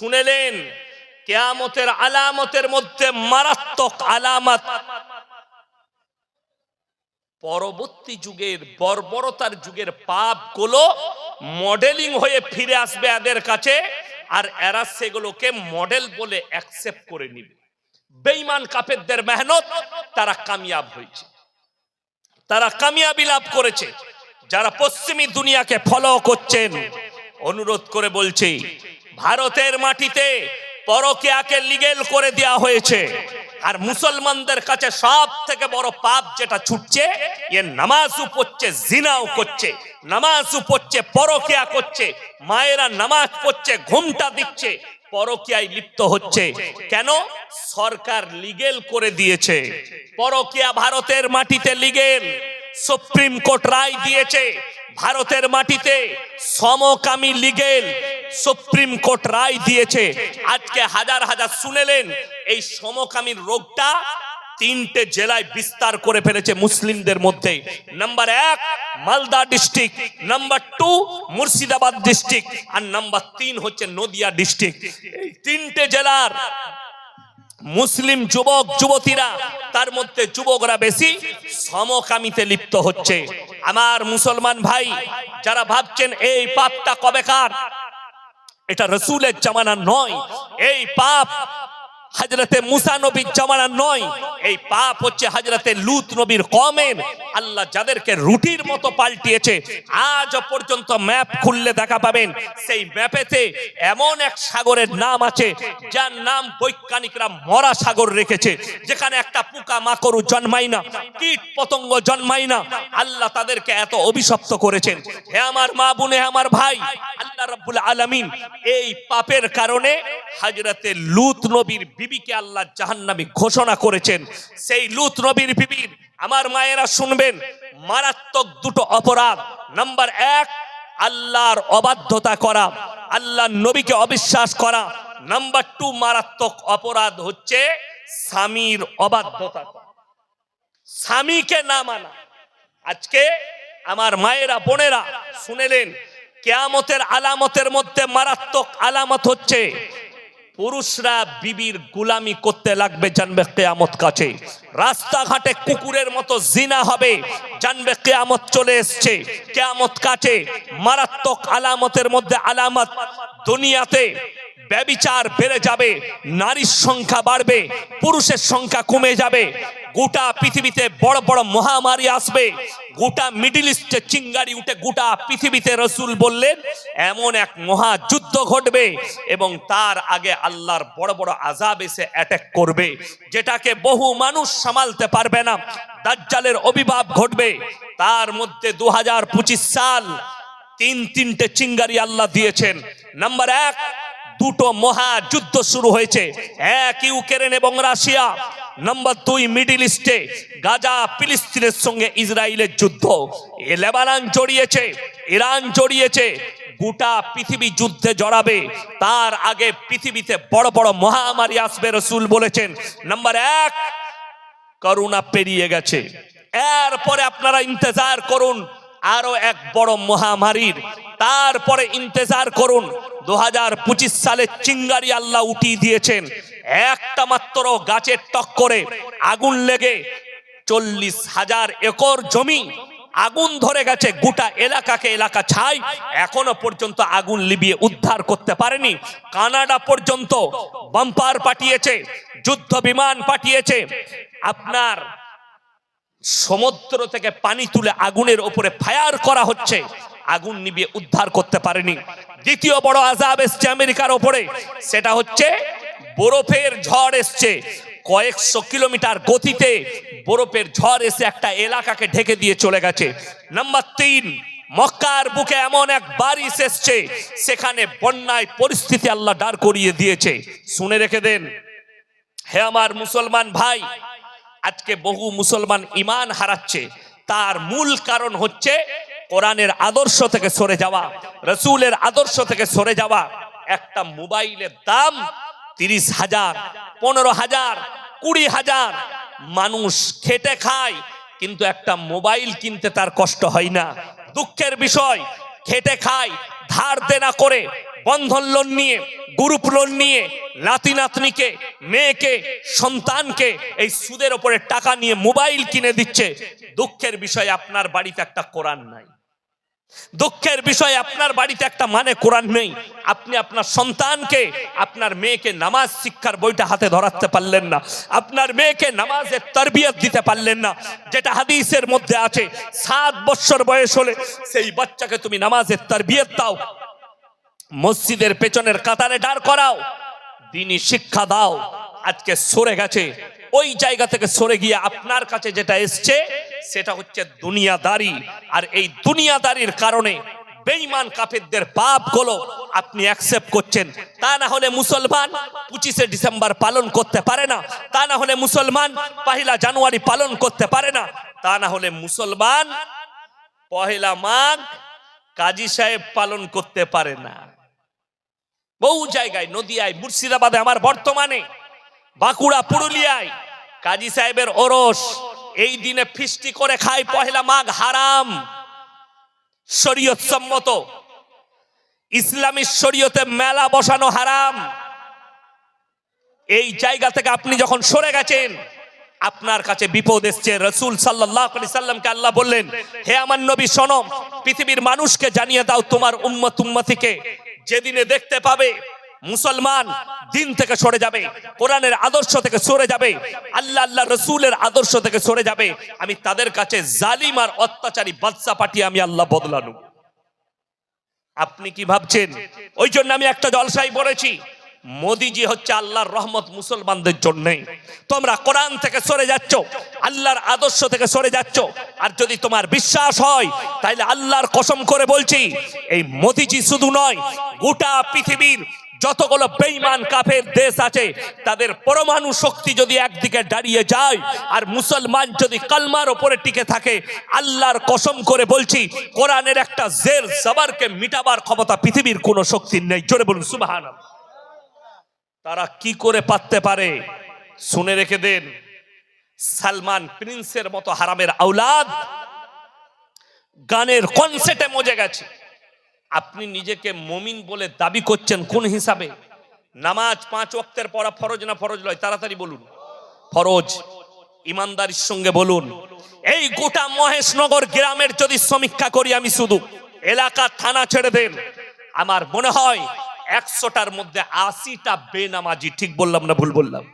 শুনেলেন কেয়ামতের আলামতের মধ্যে মারাত্মক আলামত। পরবর্তী যুগের বর্বরতার যুগের পাপগুলো মডেলিং হয়ে ফিরে আসবে এদের কাছে, আর এরা সেগুলোকে মডেল বলে অ্যাকসেপ্ট করে নিবে। বেঈমান কাফেরদের মেহনত, তারা কামিয়াব হয়েছে। তারা কামিয়াবি লাভ করেছে। যারা পশ্চিমী দুনিয়াকে ফলো করছেন, অনুরোধ করে বলছি ভারতের মাটিতে পরকিয়াকে লিগেল করে দেওয়া হয়েছে। আর মুসলমানদের কাছে সব থেকে বড় পাপ যেটা ছুটছে, এ নামাজও পড়ছে, জিনাও করছে, নামাজও পড়ছে, পরকিয়া করছে, মায়েরা নামাজ পড়ছে, ঘুমটা দিচ্ছে, পরকিয়ায় লিপ্ত হচ্ছে। কেন? সরকার লিগেল করে দিয়েছে। পরকিয়া ভারতের মাটিতে লিগেল। সুপ্রিম কোর্ট রায় দিয়েছে। ভারতের মাটিতে সমকামী লিগেল। সুপ্রিম কোর্ট রায় দিয়েছে। আজকে হাজার হাজার শুনেলেন, এই সমকামীর রোগটা তিনটে জেলায় বিস্তার করে ফেলেছে মুসলিমদের মধ্যে। নাম্বার এক, Malda district. Number two, Murshidabad district. আর নাম্বার তিন হচ্ছে নদিয়া ডিস্ট্রিক্ট। এই তিনটে জেলার মুসলিম যুবক, যুবতীরা, তার মধ্যে যুবকরা বেশি সমকামিতে লিপ্ত হচ্ছে। আমার মুসলমান ভাই, যারা ভাবছেন, এই পাপটা কবেকার? এটা রসুলের জামানা নয়। এই পাপ হাজরতে মুসা নবীর জামানা নয়, এই পাপ হচ্ছে হাজরতে লুত নবীর কমের। আল্লাহ যাদেরকে রুটির মতো পাল্টিয়েছে, আজ পর্যন্ত ম্যাপ খুললে দেখা পাবেন, সেই ম্যাপেতে এমন এক সাগরের নাম আছে, যার নাম বৈজ্ঞানিকরা মরা সাগর রেখেছে, যেখানে একটা পোকা মাকড়ু জন্মায় না, কীট পতঙ্গ জন্মায় না। আল্লাহ তাদেরকে এত অভিশপ্ত করেছেন, হে আমার মা বোনে আমার ভাই, আল্লাহ রাব্বুল আলামিন এই পাপের কারণে হাজরতে লুত নবীর বিবিকে আল্লাহ জাহান্নামী ঘোষণা করেছেন, সেই লুত নবীর বিবির আমার মায়েরা শুনবেন, মারাত্মক দুটো অপরাধ। নাম্বার এক, আল্লাহর অবাধ্যতা করা আল্লাহ নবীকে অবিশ্বাস করা। নাম্বার টু, মারাত্মক অপরাধ হচ্ছে স্বামীর অবাধ্যতা স্বামীকে না মানা। আজকে আমার মায়েরা, বোনেরা শুনেলেন, কেয়ামতের আলামতের মধ্যে মারাত্মক আলামত হচ্ছে পুরুষরা বিবির গুলামি করতে লাগবে জানবে কেয়ামত কাছে। রাস্তাঘাটে কুকুরের মতো জিনা হবে, জানবে কেয়ামত চলে এসছে। কেয়ামত কাছে মারাত্মক আলামতের মধ্যে আলামত দুনিয়াতে ব্যবিচার বেড়ে যাবে, নারীর সংখ্যা বাড়বে, পুরুষের সংখ্যা কমে যাবে। গোটা পৃথিবীতে বড় বড় মহামারী আসবে। গোটা মিডিল ইস্টে চিঙ্গারি উঠে গোটা পৃথিবীতে রসুল বললেন, এমন এক মহাযুদ্ধ ঘটবে এবং তার আগে আল্লাহর বড় বড় আজাব এসে অ্যাটাক করবে, যেটাকে বহু মানুষ সামালতে পারবে না। দাজ্জালের অভিভাব ঘটবে। তার মধ্যে দু হাজার পঁচিশ সাল তিন তিনটে চিঙ্গারি আল্লাহ দিয়েছেন। নাম্বার এক দুটো মহাযুদ্ধ শুরু হয়েছে। এক ইউক্রেন এবং রাশিয়া, নাম্বার দুই মিডিল ইস্টে, গাজা, ফিলিস্তিনের সঙ্গে ইসরায়েলের যুদ্ধ। লেবানন জড়িয়েছে, ইরান জড়িয়েছে, গোটা পৃথিবী যুদ্ধে জড়াবে। তার আগে পৃথিবীতে বড় বড় মহামারী আসবে, রসুল বলেছেন। নাম্বার এক করোনা পেরিয়ে গেছে। এরপরে আপনারা ইন্তজার করুন আরও এক বড় মহামারীর। তারপরে ইন্তজার করুন দু হাজার পঁচিশ সালে চিঙ্গারি আল্লাহ উঠিয়ে দিয়েছেন। একটা মাত্র গাছের টক্করে আগুন লেগে চল্লিশ হাজার একর জমি আগুন ধরে গেছে, গোটা এলাকাকে এলাকা ছাই। এখনও পর্যন্ত আগুন লিবিয়ে উদ্ধার করতে পারেনি। কানাডা পর্যন্ত বাম্পার পাঠিয়েছে, যুদ্ধ বিমান পাঠিয়েছে। আপনার সমুদ্র থেকে পানি তুলে আগুনের ওপরে ফায়ার করা হচ্ছে। আগুন নিভিয়ে উদ্ধার করতে পারেনি। দ্বিতীয় বড় আজাব এসছে আমেরিকার ওপরে। সেটা হচ্ছে বরফের ঝড় এসছে। কয়েকশো কিলোমিটার গতিতে বরফের ঝড় এসে একটা এলাকাকে ঢেকে দিয়ে চলে গেছে। নাম্বার তিন, মক্কার বুকে এমন এক বারিশ এসছে, সেখানে বন্যায় পরিস্থিতি আল্লাহ দাঁড় করিয়ে দিয়েছে। শুনে রেখে দেন, হে আমার মুসলমান ভাই, আজকে বহু মুসলমান ইমান হারাচ্ছে। তার মূল কারণ হচ্ছে কোরআনের আদর্শ থেকে সরে যাওয়া, রসুলের আদর্শ থেকে সরে যাওয়া, একটা মোবাইলের দাম তিরিশ হাজার, পনেরো হাজার, কুড়ি হাজার। মানুষ খেটে খায়, কিন্তু একটা মোবাইল কিনতে তার কষ্ট হয় না। দুঃখের বিষয়, খেটে খায়, ধার দেনা করে, বন্ধন লোন নিয়ে গ্রুপ লোন নিয়ে, নাতি নাতনিকে, মেয়েকে, সন্তানকে এই সুদের ওপরে টাকা নিয়ে মোবাইল কিনে দিচ্ছে। দুঃখের বিষয়, আপনার বাড়িতে একটা কোরআন নাই। দুঃখের বিষয়, আপনার বাড়িতে একটা মানে কোরআন নেই। আপনি আপনার সন্তানকে, আপনার মেয়েকে নামাজ শিক্ষার বইটা হাতে ধরাতে পারলেন না। আপনার মেয়েকে নামাজের তরবিয়ত দিতে পারলেন না। যেটা হাদিসের মধ্যে আছে, সাত বছর বয়স হলে সেই বাচ্চাকে তুমি নামাজের তরবিয়ত দাও। মসজিদের পেছনের কাতারে দাঁড় করাও। দিনই শিক্ষা দাও। আজকে সরে গেছে। ওই জায়গা থেকে সরে গিয়ে আপনার কাছে যেটা এসছে, সেটা হচ্ছে দুনিয়াদারি। আর এই দুনিয়াদারির কারণে বেঈমান কাফেরদের পাপগুলো আপনি অ্যাকসেপ্ট করছেন। তা না হলে মুসলমান পঁচিশে ডিসেম্বর পালন করতে পারে না। তা না হলে মুসলমান পহিলা জানুয়ারি পালন করতে পারে না। তা না হলে মুসলমান পহেলা মাঘ কাজী সাহেব পালন করতে পারে না। বহু জায়গায়, নদিয়ায়, মুর্শিদাবাদে, আমার বর্তমানে বাঁকুড়া, পুরুলিয়ায়। কাজী সাহেবের ওরস, এই দিনে ফিস্টি করে খায় পহেলা মাঘ, হারাম। শরীয়ত সম্মত ইসলামী শরীয়তে মেলা বসানো হারাম। এই জায়গা থেকে আপনি যখন সরে গেছেন, আপনার কাছে বিপদ এসছে। রসুল সাল্লাহ আলি সাল্লামকে আল্লাহ বললেন, হে আমার নবী, শোনো, পৃথিবীর মানুষকে জানিয়ে দাও তোমার উম্মত উম্মতিকে। যেদিনে দেখতে পাবে মুসলমান দিন থেকে সরে যাবে, কোরআনের আদর্শ থেকে সরে যাবে, আল্লাহ আল্লাহ রসুলের আদর্শ থেকে সরে যাবে। আমি তাদের কাছে জালিম আর অত্যাচারী বাদশা পাঠিয়ে আমি আল্লাহ বদলানু আপনি কি ভাবছেন? ওই জন্য আমি একটা জলসাই বলেছি মোদিজি হচ্ছে আল্লাহর রহমত মুসলমানদের জন্য। তোমরা কোরআন থেকে সরে যাচ্ছ, আল্লাহর আদর্শ থেকে সরে যাচ্ছ। আর যদি তোমার বিশ্বাস হয় তাহলে আল্লাহর কসম করে বলছি, এই মোদিজি শুধু নয়, গোটা পৃথিবীর যতগুলো বেইমান কাফের দেশ আছে, তাদের পরমাণু শক্তি যদি একদিকে দাঁড়িয়ে যায়, আর মুসলমান যদি কালমার ওপরে টিকে থাকে, আল্লাহর কসম করে বলছি, কোরআনের একটা জের জবারকে মিটাবার ক্ষমতা পৃথিবীর কোনো শক্তির নেই। জোরে বলুন সুবাহান তারা কি করে পারতে পারে? শুনে রেখে দেন। সালমান প্রিন্সের মতো হারামের আউলাদ গানের কনসেটে মজে গেছে। আপনি নিজেকে মমিন বলে দাবি করছেন কোন হিসাবে? নামাজ পাঁচ ওয়াক্তের পড়া ফরজ না ফরজ নয় তাড়াতাড়ি বলুন। ফরজ, ইমানদারির সঙ্গে বলুন। এই গোটা মহেশনগর গ্রামের যদি সমীক্ষা করি আমি শুধু, এলাকা, থানা ছেড়ে দেন। আমার মনে হয় একশোটার মধ্যে আশিটা বেনামাজি, ঠিক বললাম না ভুল বললাম?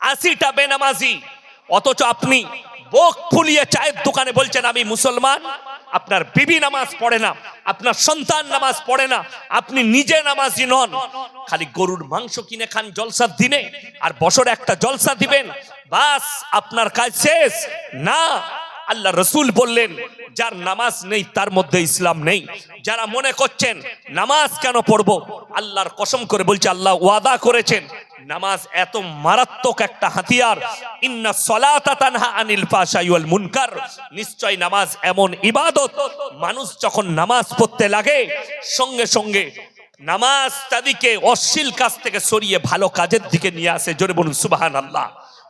আশিটা বেনামাজি। অথচ আপনি বোক ফুলিয়ে চায়ের দোকানে বলছেন, আমি মুসলমান। আপনার বিবি নামাজ পড়ে না, আপনার সন্তান নামাজ পড়ে না, আপনি নিজে নামাজি নন। খালি গরুর মাংস কিনে খান জলসার দিনে, আর বছরে একটা জলসা দিবেন, বাস আপনার কাজ শেষ। না, আল্লাহ রসুল বললেন, যার নামাজ নেই, তার মধ্যে ইসলাম নেই। যারা মনে করছেন, নামাজ কেন পড়ব? আল্লাহর কসম করে বলছে, আল্লাহ ওয়াদা করেছেন নামাজ এত মারাত্মক একটা হাতিয়ার। ইন্না সলাতা তানহা আনিল ফাশাই ওয়াল মুনকার। নিশ্চয় নামাজ এমন ইবাদত। মানুষ যখন নামাজ পড়তে লাগে, সঙ্গে সঙ্গে নামাজ তাদিকে অশ্লীল কাজ থেকে সরিয়ে ভালো কাজের দিকে নিয়ে আসে। জোরে বলুন সুবাহান আল্লাহ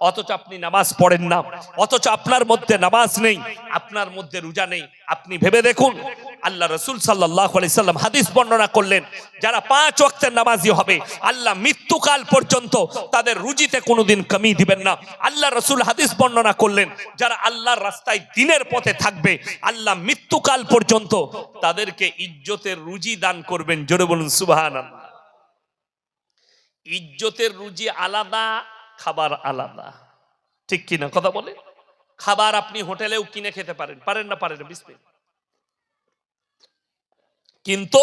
অথচ আপনি নামাজ পড়েন না। অথচ আপনার মধ্যে নামাজ নেই, আপনার মধ্যে রোজা নেই। আপনি ভেবে দেখুন, আল্লাহ রসুল সাল্লাহ সাল্লাম হাদিস বর্ণনা করলেন, যারা পাঁচ ওয়াক্তের নামাজি হবে, আল্লাহ মৃত্যুকাল পর্যন্ত তাদের রুজিতে কোনোদিন কমি দিবেন না। আল্লাহ রসুল হাদিস বর্ণনা করলেন, যারা আল্লাহর রাস্তায় দিনের পথে থাকবে, আল্লাহ মৃত্যুকাল পর্যন্ত তাদেরকে ইজ্জতের রুজি দান করবেন। জোরে বলুন সুবাহান ইজ্জতের রুজি আলাদা খাবার আলাদা। ঠিক কিনা কথা বলে? খাবার আপনি হোটেলেও কিনে খেতে পারেন। পারেন না পারেন বিসমিল। কিন্তু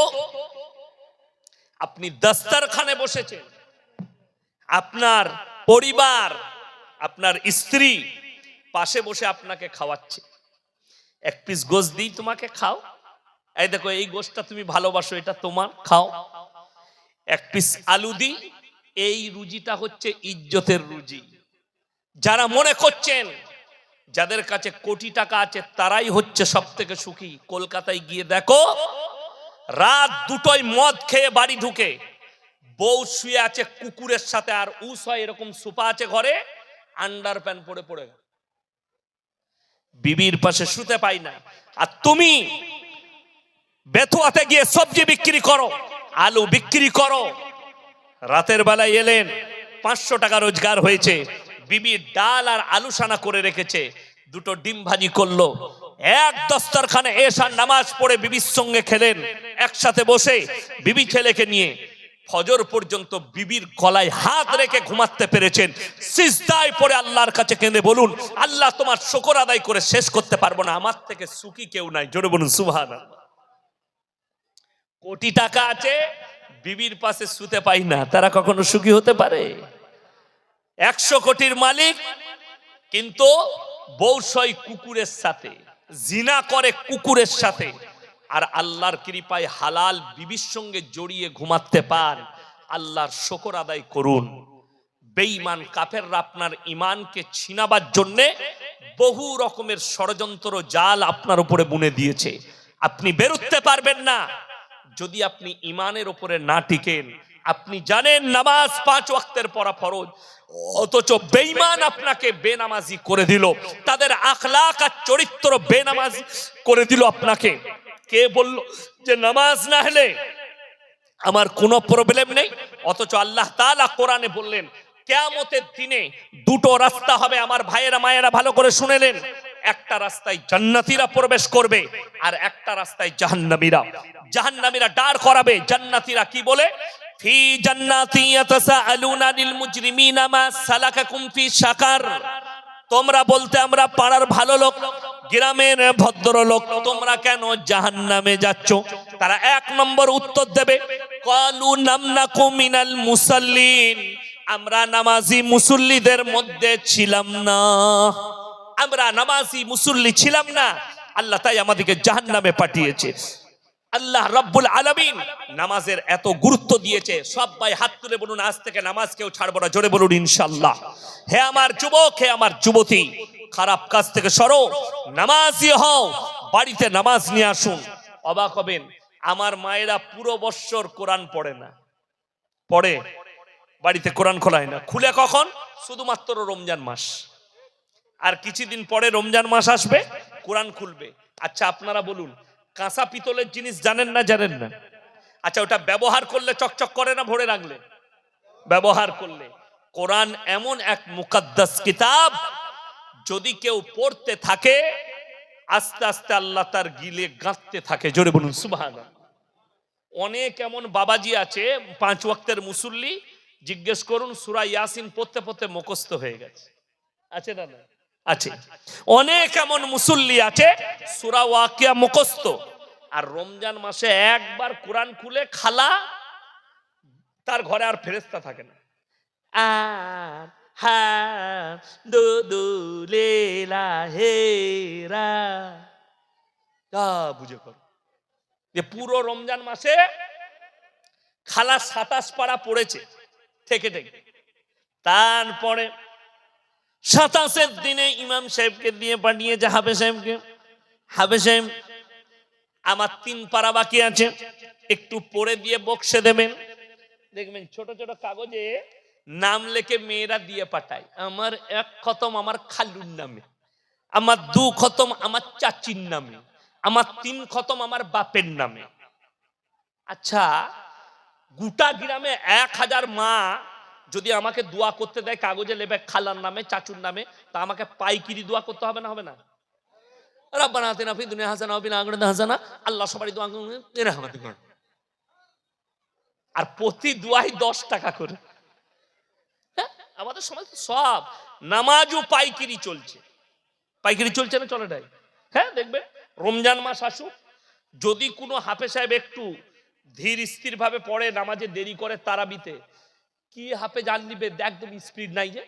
আপনি দস্তারখানে বসেছেন। আপনার পরিবার, আপনার স্ত্রী পাশে বসে আপনাকে খাওয়াচ্ছে। এক পিস গোস দিই তোমাকে, খাও। এই দেখো, এই গোসটা তুমি ভালোবাসো, এটা তোমার, খাও। এক পিস আলু দিই এই রুজিটা হচ্ছে ইজ্জতের রুজি। যারা মনে করছেন যাদের কাছে কোটি টাকা আছে, তারাই হচ্ছে সব থেকে সুখী। কলকাতায় গিয়ে দেখো, রাত দুটোই মদ খেয়ে বাড়ি ঢুকে, বউ শুয়ে আছে কুকুরের সাথে, আর উস হয় এরকম সুপা আছে ঘরে, আন্ডার প্যান্ট পরে পড়ে বিবির পাশে শুতে পাই না। আর তুমি বেথুয়াতে গিয়ে সবজি বিক্রি করো, আলু বিক্রি করো রাতের বেলায় এলেন, পাঁচশো টাকা রোজগার হয়েছে, বিবি ডাল আর আলু সানা করে রেখেছে, দুটো ডিম ভাজি করল। এক দস্তরখানে এসার নামাজ পড়ে বিবির সঙ্গে খেলেন, একসাথে বসে বিবি ছেলেকে নিয়ে। ফজর পর্যন্ত বিবির গলায় হাত রেখে ঘুমাতে পেরেছেন। সিজদায় পড়ে আল্লাহর কাছে কেঁদে বলুন, আল্লাহ তোমার শকর আদায় করে শেষ করতে পারব না, আমার থেকে সুখী কেউ নাই। জোরে বলুন সুবহান কোটি টাকা আছে বিবির পাশে শুতে পাই না, তারা কখনো সুখী হতে পারে? একশো কোটির মালিক, কিন্তু বৌসই কুকুরের সাথে, জিনা করে কুকুরের সাথে, আর আল্লাহর কৃপায় হালাল বিবির সঙ্গে জড়িয়ে ঘুমাতে পার, আল্লাহর শকর আদায় করুন। বেঈমান কাফেররা আপনার ইমানকে ছিনাবার জন্যে বহু রকমের ষড়যন্ত্র জাল আপনার উপরে বুনে দিয়েছে। আপনি বেরুতে পারবেন না। যদি আপনি ইমানের উপরে না টিকেন, আপনি জানেন নামাজ পাঁচ ওয়াক্তের পড়া ফরজ, অথচ বেঈমান আপনাকে বেনামাজি করে দিল, তাদের আখলাক আর চরিত্র বেনামাজি করে দিল আপনাকে। কে বলল যে নামাজ না হলে আমার কোনো প্রবলেম নেই? অথচ আল্লাহ তাআলা কোরআনে বললেন, কেয়ামতের দিনে দুটো রাস্তা হবে। আমার ভাইয়েরা, মায়েরা ভালো করে শুনেলেন। একটা রাস্তায় জান্নাতীরা প্রবেশ করবে আর একটা রাস্তায় জাহান্নামীরা। জাহান্নামীরা দাঁড় করাবে। জান্নাতীরা কি বলে? ফি জান্নাতি ইয়াতাসাআলুনা লিল মুজরিমিনা মা সালাকাকুম ফি সাকার তোমরা বলতে আমরা পাড়ার ভালো লোক, গ্রামের ভদ্রলোক তোমরা কেন জাহান নামে যাচ্ছ? তারা এক নম্বর উত্তর দেবে, কলু নামনাকু মিনাল মুসাল্লিন। আমরা নামাজি মুসল্লিদের মধ্যে ছিলাম না। আমরা নামাজি, মুসল্লি ছিলাম না। আল্লাহ তাই আমাদেরকে জাহান নামে পাঠিয়েছে। আল্লাহ রব্বুল আলমিন নামাজের এত গুরুত্ব দিয়েছে। সবাই হাত তুলে বলুন, আজ থেকে নামাজ কেউ ছাড়বো না, জোরে বলুন ইনশাল্লাহ হে আমার যুবক, হে আমার যুবতী, খারাপ কাজ থেকে সরো, নামাজি হও, বাড়িতে নামাজ নিয়ে আসুন। অবাক হবেন, আমার মায়েরা পুরো বৎসর কোরআন পড়ে না। পড়ে? বাড়িতে কোরআন খোলায় না। খুলে কখন? শুধুমাত্র রমজান মাস। আর কিছুদিন পরে রমজান মাস আসবে, কোরআন খুলবে। আচ্ছা আপনারা বলুন, কাঁচা পিতলের জিনিস জানেন না জানেন না? আচ্ছা ওটা ব্যবহার করলে চকচক করে না ভরে রাখলে? ব্যবহার করলে। কোরআন এমন এক মুকাদ্দাস কিতাব, যদি কেউ পড়তে থাকে, আস্তে আস্তে আল্লাহ তার গিলে গাঁথতে থাকে। জোরে বলুন সুবহান অনেক এমন বাবাজি আছে, পাঁচ ওয়াক্তের মুসল্লি, জিজ্ঞেস করুন, সুরা ইয়াসিন পড়তে পড়তে মুখস্থ হয়ে গেছে। আছে না না আছে। অনেক এমন মুসল্লি আছে সুরা ওয়াকিয়া মুখস্থ। আর রমজান মাসে একবার কোরআন খুলে খালা তার ঘরে আর ফেরেস্তা থাকে না। আর হা দু দু লেলা হেরা তা বুঝে কর। যে পুরো রমজান মাসে খালা সাতাশ পাড়া পড়েছে থেকে থেকে। তারপরে সাতাশের দিনে ইমাম সাহেবকে দিয়ে পাঠিয়েছে হাফে সাহেবকে। হাফে সাহেব, আমার তিন পাড়া বাকি আছে, একটু পড়ে দিয়ে বক্সে দেবেন। দেখবেন ছোট ছোট কাগজে নাম লেখে মেয়েরা দিয়ে পাঠায়। আমার এক খতম আমার খালুর নামে, আমার দু খতম আমার চাচির নামে, আমার তিন খতম আমার বাপের নামে। আচ্ছা গোটা গ্রামে এক হাজার মা যদি আমাকে দোয়া করতে দেয় কাগজে লেবে খালার নামে চাচুর নামে তা আমাকে পাইকিরি দোয়া করতে হবে না হবে না? ফি দুনিয়া হাসানা ওয়া ফিল আখিরাতি হাসানা। আল্লাহ সবারই দোয়া আর প্রতি দোয়াই দশ টাকা করে। হ্যাঁ, আমাদের সমাজ সব নামাজও পাইকিরি চলছে। পাইকিরি চলছে না চলে হ্যাঁ দেখবেন রমজান মাস আসুক যদি কোনো হাফে সাহেব একটু ধীর স্থির ভাবে পড়ে নামাজে দেরি করে তারাবিতে কি হাফে জান নিবে একদম স্পিড নাই যে